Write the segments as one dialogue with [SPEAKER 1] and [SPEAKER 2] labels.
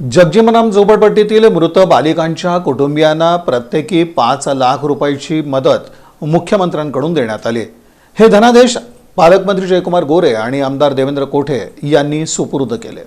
[SPEAKER 1] जगजीवनम झोपडपट्टीतील मृत बालिकांच्या कुटुंबियांना प्रत्येकी पाच लाख रुपयाची मदत मुख्यमंत्र्यांकडून देण्यात आली. हे धनादेश पालकमंत्री जयकुमार गोरे आणि आमदार देवेंद्र कोठे यांनी सुपूर्द केले.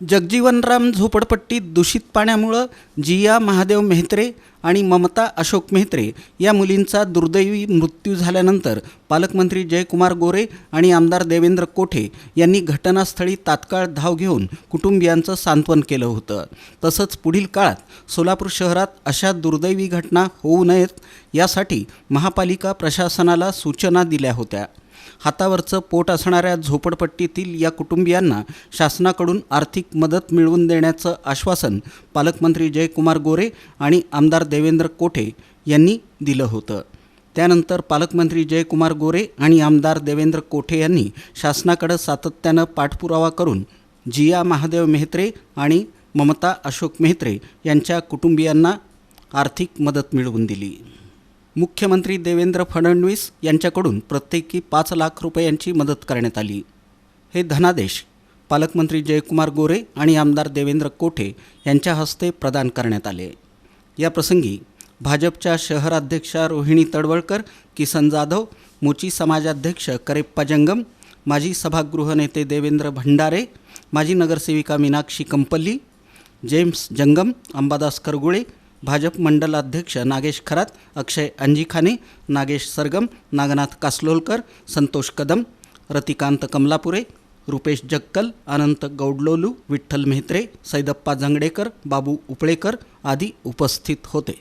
[SPEAKER 2] जगजीवनराम झोपडपट्टीत दूषित पाण्यामुळं जिया महादेव मेहत्रे आणि ममता अशोक मेहत्रे या मुलींचा दुर्दैवी मृत्यू झाल्यानंतर पालकमंत्री जयकुमार गोरे आणि आमदार देवेंद्र कोठे यांनी घटनास्थळी तात्काळ धाव घेऊन कुटुंबियांचं सांत्वन केलं होतं. तसंच पुढील काळात सोलापूर शहरात अशा दुर्दैवी घटना होऊ नयेत यासाठी महापालिका प्रशासनाला सूचना दिल्या होत्या. हातावरचं पोट असणाऱ्या झोपडपट्टीतील या कुटुंबियांना शासनाकडून आर्थिक मदत मिळवून देण्याचं आश्वासन पालकमंत्री जयकुमार गोरे आणि आमदार देवेंद्र कोठे यांनी दिलं होतं. त्यानंतर पालकमंत्री जयकुमार गोरे आणि आमदार देवेंद्र कोठे यांनी शासनाकडं सातत्यानं पाठपुरावा करून जिया महादेव मेहत्रे आणि ममता अशोक मेहत्रे यांच्या कुटुंबियांना आर्थिक मदत मिळवून दिली. मुख्यमंत्री देवेंद्र फडणवीस यांच्याकडून प्रत्येकी पाच लाख रुपयांची मदत करण्यात आली. हे धनादेश पालकमंत्री जयकुमार गोरे आणि आमदार देवेंद्र कोठे यांच्या हस्ते प्रदान करण्यात आले. या प्रसंगी भाजपच्या शहराध्यक्षा रोहिणी तडवळकर किसन जाधव मोची समाजाध्यक्ष करेप्पा जंगम माजी सभागृह नेते देवेंद्र भंडारे माजी नगरसेविका मीनाक्षी कंपल्ली जेम्स जंगम अंबादास करगुळे भाजप मंडलाध्यक्ष नागेश खरात अक्षय अंजिखाने नागेश सरगम नागनाथ कासलोलकर संतोष कदम रतिकांत कमलापुरे रुपेश जक्कल अनंत गौडलोलू विठ्ठल मेहत्रे सैदप्पा जंगडेकर बाबू उपळेकर आदी उपस्थित होते.